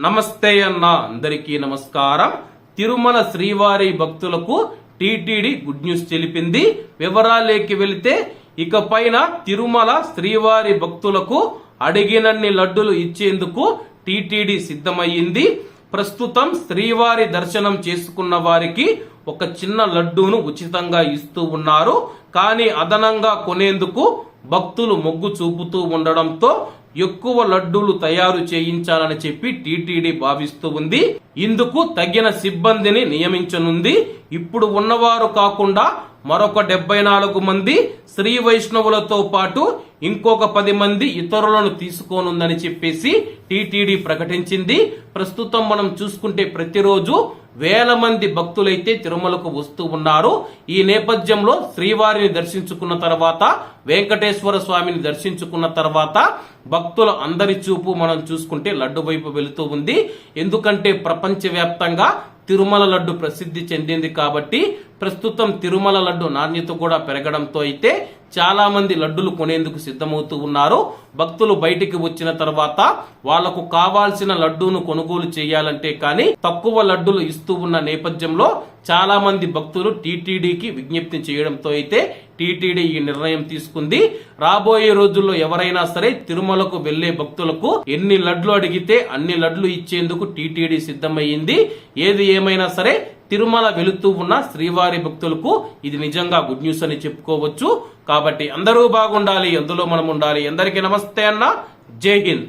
నమస్తే అన్న. అందరికీ నమస్కారం. తిరుమల శ్రీవారి భక్తులకు టీటీడీ గుడ్ న్యూస్ తెలిపింది. వివరాలేకి వెళితే ఇక పైన తిరుమల శ్రీవారి భక్తులకు అడిగినన్ని లడ్డులు ఇచ్చేందుకు టీటీడీ సిద్ధమయ్యింది. ప్రస్తుతం శ్రీవారి దర్శనం చేసుకున్న వారికి ఒక చిన్న లడ్డూను ఉచితంగా ఇస్తూ ఉన్నారు. కానీ అదనంగా కొనేందుకు భక్తులు మొగ్గు చూపుతూ ఉండడంతో ఎక్కువ లడ్డూలు తయారు చేయించాలని చెప్పి టీటీడీ భావిస్తూ ఉంది. ఇందుకు తగిన సిబ్బందిని నియమించనుంది. ఇప్పుడు ఉన్నవారు కాకుండా మరొక డెబ్బై నాలుగు మంది శ్రీ వైష్ణవులతో పాటు ఇంకొక పది మంది ఇతరులను తీసుకోనుందని చెప్పేసి టీటీడీ ప్రకటించింది. ప్రస్తుతం మనం చూసుకుంటే ప్రతిరోజు వేల మంది భక్తులైతే తిరుమలకు వస్తూ ఉన్నారు. ఈ నేపథ్యంలో శ్రీవారిని దర్శించుకున్న తర్వాత వెంకటేశ్వర స్వామిని దర్శించుకున్న తర్వాత భక్తుల అందరి చూపు మనం చూసుకుంటే లడ్డు వైపు వెళుతూ ఉంది. ఎందుకంటే ప్రపంచవ్యాప్తంగా తిరుమల లడ్డు ప్రసిద్ధి చెందింది కాబట్టి ప్రస్తుతం తిరుమల లడ్డు నాణ్యత కూడా పెరగడంతో అయితే చాలా మంది లడ్డులు కొనేందుకు సిద్ధమవుతూ ఉన్నారు. భక్తులు బయటికి వచ్చిన తర్వాత వాళ్ళకు కావాల్సిన లడ్డూను కొనుగోలు చేయాలంటే కానీ తక్కువ లడ్డులు ఇస్తూ ఉన్న నేపథ్యంలో చాలా మంది భక్తులు టీటీడీకి విజ్ఞప్తి చేయడంతో అయితే టీటీడీ ఈ నిర్ణయం తీసుకుంది. రాబోయే రోజుల్లో ఎవరైనా సరే తిరుమలకు వెళ్ళే భక్తులకు ఎన్ని లడ్లు అడిగితే అన్ని లడ్లు ఇచ్చేందుకు టీటీడీ సిద్ధమయ్యింది ఏది ఏమైనా సరే తిరుమల వెళుతూ ఉన్న శ్రీవారి భక్తులకు ఇది నిజంగా గుడ్ న్యూస్ అని చెప్పుకోవచ్చు. కాబట్టి అందరూ బాగుండాలి అందులో మనం ఉండాలి అందరికీ నమస్తే అన్న. జై హింద్.